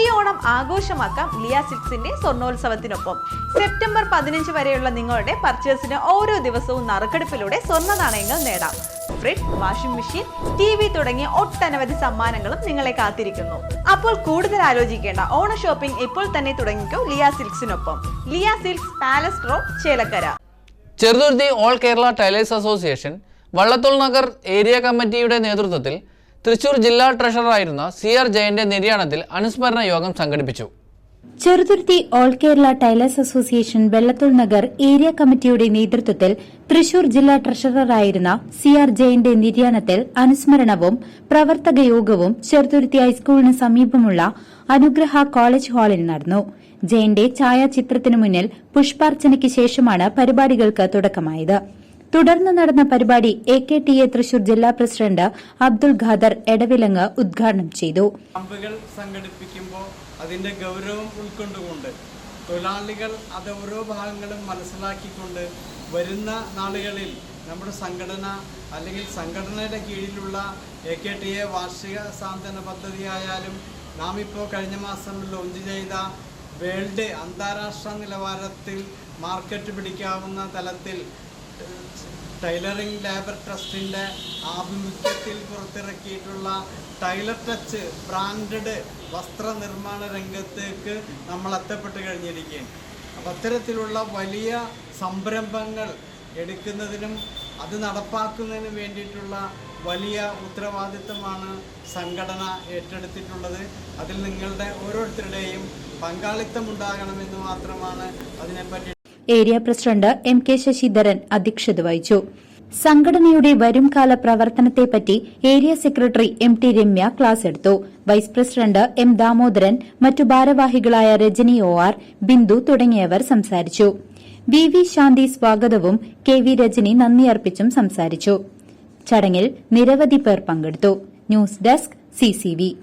ഈ ഓണം ആഘോഷമാക്കാം ലിയ സിക്സിന്റെ സ്വർണോത്സവത്തിനൊപ്പം. സെപ്റ്റംബർ പതിനഞ്ച് വരെയുള്ള നിങ്ങളുടെ പർച്ചേസിന് ഓരോ ദിവസവും നറുക്കെടുപ്പിലൂടെ സ്വർണ നാണയങ്ങൾ നേടാം. Fridge washing machine T V തുടങ്ങിയ ഒട്ടനവധി സമ്മാനങ്ങളും നിങ്ങളെ കാത്തിരിക്കുന്നു. അപ്പോൾ കൂടുതൽ ആലോചിക്കേണ്ട ഓണ ഷോപ്പിംഗ് ഇപ്പോൾ തന്നെ തുടങ്ങിക്കോ Liya സിൽക്സിനൊപ്പം. Liya silks palace road Chelakkara. Cheruthuruthy all Kerala tailors association Vallathol Nagar area കമ്മിറ്റിയുടെ നേതൃത്വത്തിൽ തൃശൂർ ജില്ലാ ട്രഷററായിരുന്ന സി ആർ ജയന്റെ നിര്യാണത്തിൽ അനുസ്മരണ യോഗം സംഘടിപ്പിച്ചു. Cheruthuruthy all Kerala tailors association Vallathol Nagar area കമ്മിറ്റിയുടെ നേതൃത്വത്തിൽ തൃശൂർ ജില്ലാ ട്രഷററായിരുന്ന സി ആർ ജയന്റെ നിര്യാണത്തിൽ അനുസ്മരണവും പ്രവർത്തക യോഗവും ചെറുതുരുത്തി ഹൈസ്കൂളിന് സമീപമുള്ള അനുഗ്രഹ കോളേജ് ഹാളിൽ നടന്നു. ജയന്റെ ഛായാചിത്രത്തിനു മുന്നിൽ പുഷ്പാർച്ചനയ്ക്ക് ശേഷമാണ് പരിപാടികൾക്ക് തുടക്കമായത്. തുടർന്ന് നടന്ന പരിപാടി A K T A Thrissur ജില്ലാ പ്രസിഡന്റ് അബ്ദുൾ ഖാദർ എടവിലങ്ങ് ഉദ്ഘാടനം ചെയ്തു. ക്യാമ്പുകൾ സംഘടിപ്പിക്കുമ്പോൾ അതിന്റെ ഗൗരവം ഉൾക്കൊണ്ടുകൊണ്ട് തൊഴിലാളികൾ അത് ഓരോ ഭാഗങ്ങളും മനസ്സിലാക്കിക്കൊണ്ട് വരുന്ന നാളുകളിൽ നമ്മുടെ സംഘടന അല്ലെങ്കിൽ സംഘടനയുടെ കീഴിലുള്ള എ കെ ടി എ വാർഷിക സാന്ത്വന പദ്ധതിയായാലും നാം ഇപ്പോൾ കഴിഞ്ഞ മാസം ലോഞ്ച് ചെയ്ത വേൾഡ് അന്താരാഷ്ട്ര നിലവാരത്തിൽ മാർക്കറ്റ് പിടിക്കാവുന്ന തലത്തിൽ ടൈലറിംഗ് ലേബർ ട്രസ്റ്റിന്റെ ആഭിമുഖ്യത്തിൽ പുറത്തിറക്കിയിട്ടുള്ള ടൈലർ ടച്ച് ബ്രാൻഡഡ് വസ്ത്രനിർമ്മാണ രംഗത്തേക്ക് നമ്മൾ എത്തപ്പെട്ട് കഴിഞ്ഞിരിക്കുകയാണ്. അപ്പം അത്തരത്തിലുള്ള വലിയ സംരംഭങ്ങൾ എടുക്കുന്നതിനും അത് നടപ്പാക്കുന്നതിനും വേണ്ടിയിട്ടുള്ള വലിയ ഉത്തരവാദിത്തമാണ് സംഘടന ഏറ്റെടുത്തിട്ടുള്ളത്. അതിൽ നിങ്ങളുടെ ഓരോരുത്തരുടെയും പങ്കാളിത്തം ഉണ്ടാകണമെന്ന് മാത്രമാണ് അതിനെപ്പറ്റി area president M K Sasidharan അധ്യക്ഷത വഹിച്ചു. സംഘടനയുടെ വരുംകാല പ്രവർത്തനത്തെപ്പറ്റി area secretary M T Ramya class എടുത്തു. വൈസ് പ്രസിഡന്റ് എം ദാമോദരൻ മറ്റു ഭാരവാഹികളായ രജനി ഒ ആർ ബിന്ദു തുടങ്ങിയവർ സംസാരിച്ചു. വി വി ശാന്തി സ്വാഗതവും കെ വി രജനി നന്ദി അർപ്പിച്ചും സംസാരിച്ചു. ചടങ്ങിൽ നിരവധി പേർ പങ്കെടുത്തു. News desk CCV